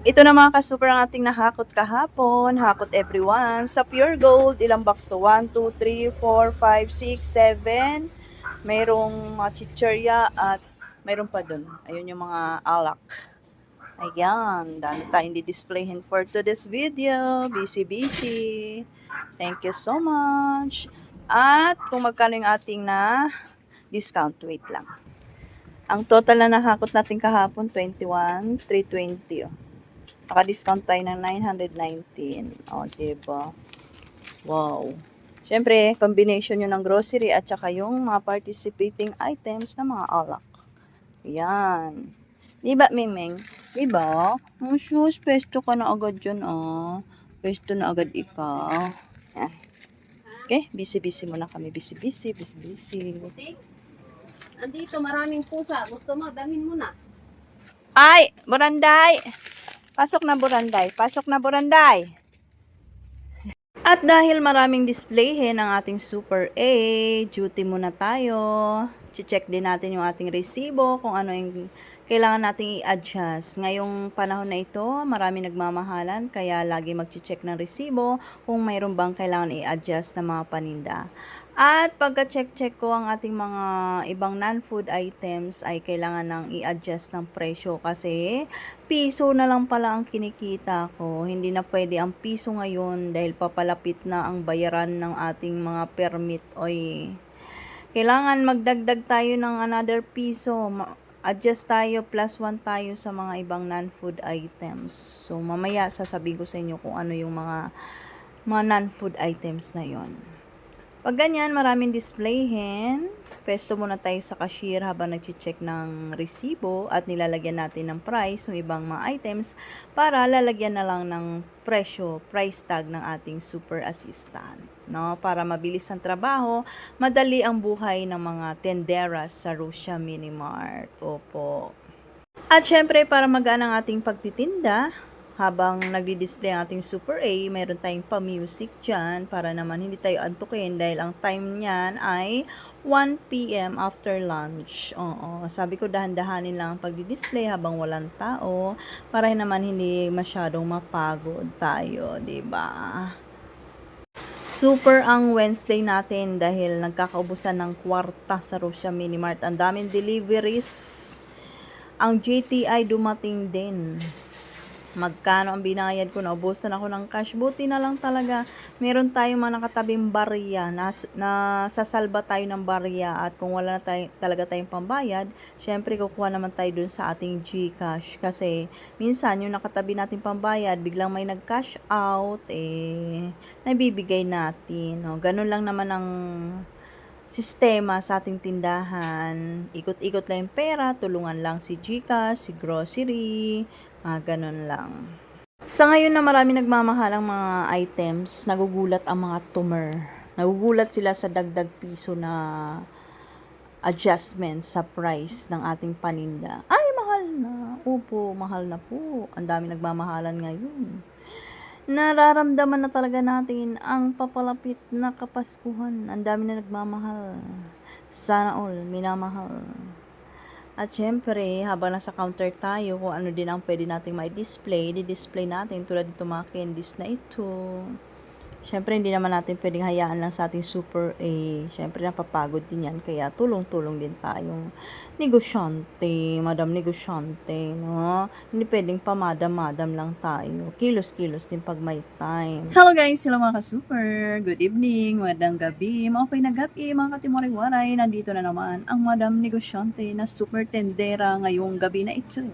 Ito na mga ka-super ang ating nahakot kahapon. Hakot everyone. Sa Pure Gold, ilang box to? 1, 2, 3, 4, 5, 6, 7. Mayroong mga chichirya at mayroon pa dun. Ayun yung mga alak. Ayan. Dami tayong di-displayhin for today's video. Busy, busy. Thank you so much. At kung magkano yung ating na discount, wait lang. Ang total na nahakot natin kahapon, 21, 320. Oh. Naka-discount tayo ng 919. O, oh, diba? Wow. Siyempre, combination yun ng grocery at saka yung mga participating items na mga alak. Yan. Diba, Mimeng? Diba? Oh, sus, pesto ka na agad dyan, ah. Pesto na agad ikaw. Yan. Okay, busy-busy muna kami. Busy-busy, busy-busy. Andito maraming pusa. Gusto mo, dalhin mo na. Ay, Buranday! Pasok na Buranday. Pasok na Buranday. At dahil maraming displayhin ang ating Super A, duty muna tayo. Check din natin yung ating resibo, kung ano yung kailangan nating i-adjust. Ngayong panahon na ito, marami nagmamahalan, kaya lagi mag-check ng resibo kung mayroon bang kailangan i-adjust na mga paninda. At pagka-check-check ko ang ating mga ibang non-food items ay kailangan nang i-adjust ng presyo kasi piso na lang pala ang kinikita ko. Hindi na pwede ang piso ngayon dahil papalapit na ang bayaran ng ating mga permit. Oy, kailangan magdagdag tayo ng another piso. Adjust tayo, plus one tayo sa mga ibang non-food items. So, mamaya sasabihin ko sa inyo kung ano yung mga, mga non-food items na yon. Pag ganyan, maraming displayhin. Festo muna tayo sa cashier habang nag-check ng resibo at nilalagyan natin ng price yung ibang mga items para lalagyan na lang ng presyo, price tag ng ating super assistant. No? Para mabilis ang trabaho, madali ang buhay ng mga tenderas sa Russia Mini Mart. Opo. At syempre, para magaan ang ating pagtitinda, habang nagdi-display ang ating Super A, meron tayong pa-music dyan para naman hindi tayo antukin dahil ang time niyan ay 1 p.m. after lunch. Oo, sabi ko dahan-dahanin lang ang pagdi-display habang walang tao para naman hindi masyadong mapagod tayo, 'di ba? Super ang Wednesday natin dahil nagkakaubusan ng kwarta sa Russia Mini Mart. Ang daming deliveries. Ang GTI dumating din. Magkano ang binayad ko? Naubusan ako ng cash. Buti na lang talaga. Meron tayong mga nakatabing barya. Na, na sasalba tayo ng barya. At kung wala na tayo, talaga tayong pambayad, syempre kukuha naman tayo dun sa ating GCash. Kasi minsan yung nakatabi natin pambayad, biglang may nag-cash out, eh, nabibigay natin. No? Ganun lang naman ang sistema sa ating tindahan. Ikot-ikot lang yung pera, tulungan lang si Gcash, si grocery, mga ganun lang. Sa ngayon na marami nagmamahalang mga items, nagugulat ang mga tumer. Nagugulat sila sa dagdag piso na adjustment sa price ng ating paninda. Ay, mahal na. Opo, mahal na po. Ang dami nagmamahalan ngayon nararamdaman na talaga natin ang papalapit na kapaskuhan. Ang dami na nagmamahal. Sana all, minamahal. At syempre, habang nasa counter tayo, kung ano din ang pwede nating may display, di-display natin tulad nito mga candies na ito. Syempre, hindi naman natin pwedeng hayaan lang sa ating super A. Syempre, napapagod din yan. Kaya, tulong-tulong din tayong negosyante, madam negosyante, no? Hindi pwedeng pamadam-madam lang tayo. Kilos-kilos din pag may time. Hello guys, sila mga ka-super. Good evening, madang gabi, mga pinagabi, mga katimuray-waray. Nandito na naman ang Madam Negosyante na super tendera ngayong gabi na ito.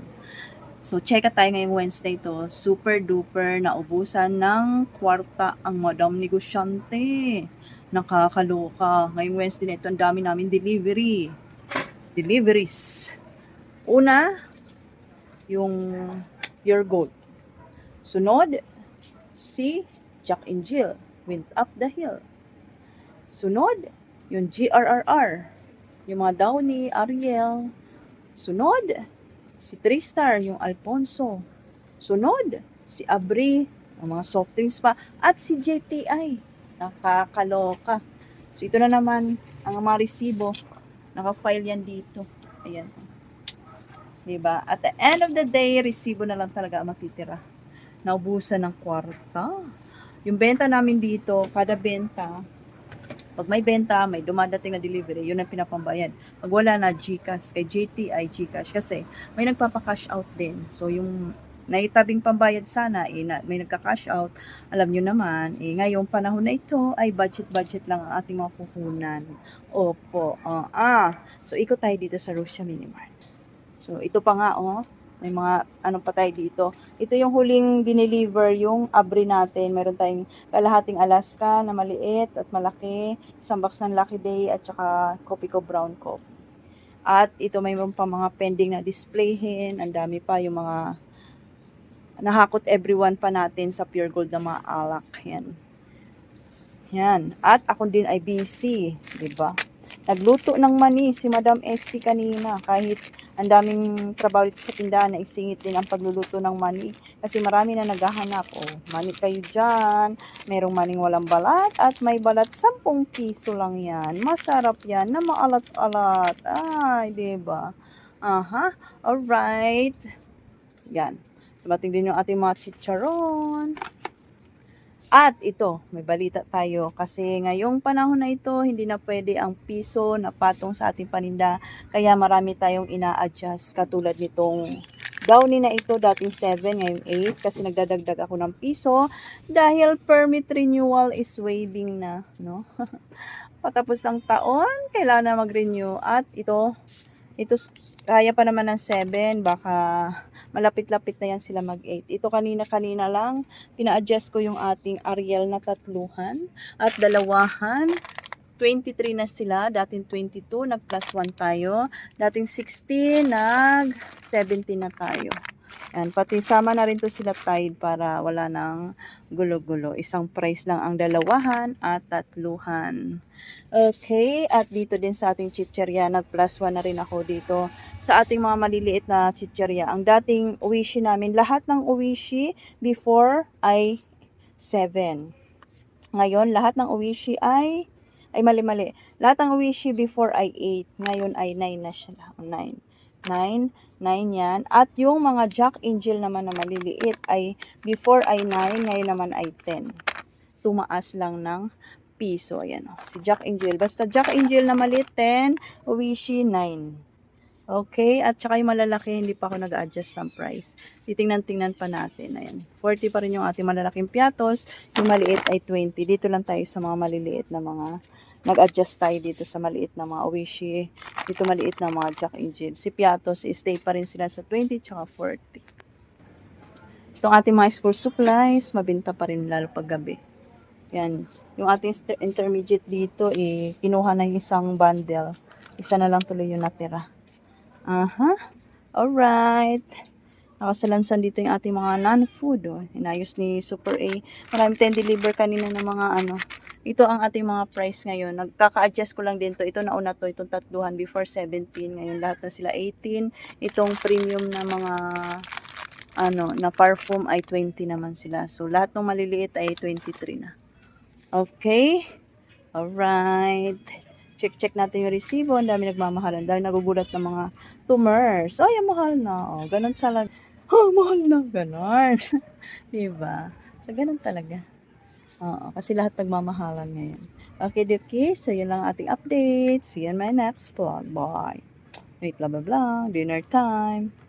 So, check tayo ngayong Wednesday to. Super duper na ubusan ng kwarta ang Madam Negosyante. Nakakaloka. Ngayong Wednesday na ito, ang dami namin delivery. Deliveries. Una, yung Pure Gold. Sunod, si Jack and Jill went up the hill. Sunod, yung GRRR, yung mga Downey, Ariel. Sunod, si Tristar, yung Alfonso. Sunod, si Abri, ang mga soft drinks pa, at si JTI. Nakakaloka. So, ito na naman ang mga resibo. Naka-file yan dito. Ayan. Diba? At the end of the day, resibo na lang talaga ang matitira. Naubusan ng kwarta. Yung benta namin dito, kada benta, pag may benta, may dumadating na delivery, yun ang pinapambayad. Pag wala na, GCash. Kay JT ay GCash. Kasi may nagpapa-cash out din. So, yung naitabing pambayad sana, eh, na, may nagka-cash out, alam nyo naman, eh, ngayong panahon na ito, ay budget-budget lang ang ating mga puhunan. Opo. ah ah. So, ikot tayo dito sa Russia Minimart. So, ito pa nga, oh. May mga, ano pa tayo dito. Ito yung huling dineliver, yung abri natin. Meron tayong kalahating Alaska na maliit at malaki. Isang box ng Lucky Day at saka Kopiko Brown Coffee. At ito mayroon pa mga pending na displayhin. Ang dami pa yung mga nahakot everyone pa natin sa Pure Gold na mga alak. Yan. Yan. At ako din ay busy. 'di ba? Nagluto ng mani si Madam Esti kanina. Kahit ang daming trabaho dito sa tindahan na isingit din ang pagluluto ng mani. Kasi marami na naghahanap. Oh, mani kayo dyan. Merong maning walang balat at may balat 10 piso lang yan. Masarap yan na maalat-alat. Ay, 'di ba? Aha. Alright. Yan. Dumating din yung ating mga chicharon. At ito, may balita tayo kasi ngayong panahon na ito, hindi na pwede ang piso na patong sa ating paninda. Kaya marami tayong ina-adjust katulad nitong downy na ito, dating 7, ngayon 8 kasi nagdadagdag ako ng piso dahil permit renewal is waiving na, no? Patapos ng taon, kailangan na mag-renew at ito, ito kaya pa naman ng 7, baka malapit-lapit na yan sila mag-8. Ito kanina-kanina lang, pina-adjust ko yung ating Ariel na tatluhan at dalawahan. 23 na sila, dating 22, nag plus 1 tayo. Dating 16, nag 17 na tayo. Yan, pati sama na rin to sila tide para wala nang gulo-gulo. Isang price lang ang dalawahan at tatluhan. Okay, at dito din sa ating chicherya, nag plus 1 na rin ako dito. Sa ating mga maliliit na chicherya, ang dating uwishi namin, lahat ng uwishi before ay 7. Ngayon, lahat ng uwishi ay, ay mali-mali. Lahat ng uwishi before ay 8. Ngayon ay 9 na siya. 9. 9, 9 yan. At yung mga Jack Angel naman na maliliit ay before ay 9, ngayon naman ay 10. Tumaas lang ng piso. Ayan o. Si Jack Angel. Basta Jack Angel na maliit, 10. Uwishi, 9. Okay, at saka yung malalaki, hindi pa ako nag-adjust ng price. Titingnan-tingnan pa natin. Ayan. 40 pa rin yung ating malalaking piatos. Yung maliit ay 20. Dito lang tayo sa mga maliliit na mga nag-adjust tayo dito sa maliit na mga owishi. Dito maliit na mga Jack Angel. Si piatos, stay pa rin sila sa 20 tsaka 40. Itong ating mga school supplies, mabinta pa rin lalo pag gabi. Yan. Yung ating intermediate dito, eh, kinuha na yung isang bundle. Isa na lang tuloy yung natira. Aha. Alright. Nakasalansan dito yung ating mga non-food. Oh. Inayos ni Super A. Marami tayong deliver kanina ng mga ano. Ito ang ating mga price ngayon. Nagkaka-adjust ko lang din to. Ito nauna to. Itong tatluhan before 17. Ngayon lahat na sila 18. Itong premium na mga ano, na parfum ay 20 naman sila. So, lahat ng maliliit ay 23 na. Okay? Alright. Check-check natin yung resibo. Ang dami nagmamahalan. Dahil nagugulat ng mga tumors. Ay, ang mahal na. Oh, ganun talaga. Oh, mahal na. Ganon. diba? So, ganun talaga. Oo, kasi lahat nagmamahalan ngayon. Okay, Duki. So, yun lang ating update. See you in my next vlog. Bye. Wait, blah, blah, blah. Dinner time.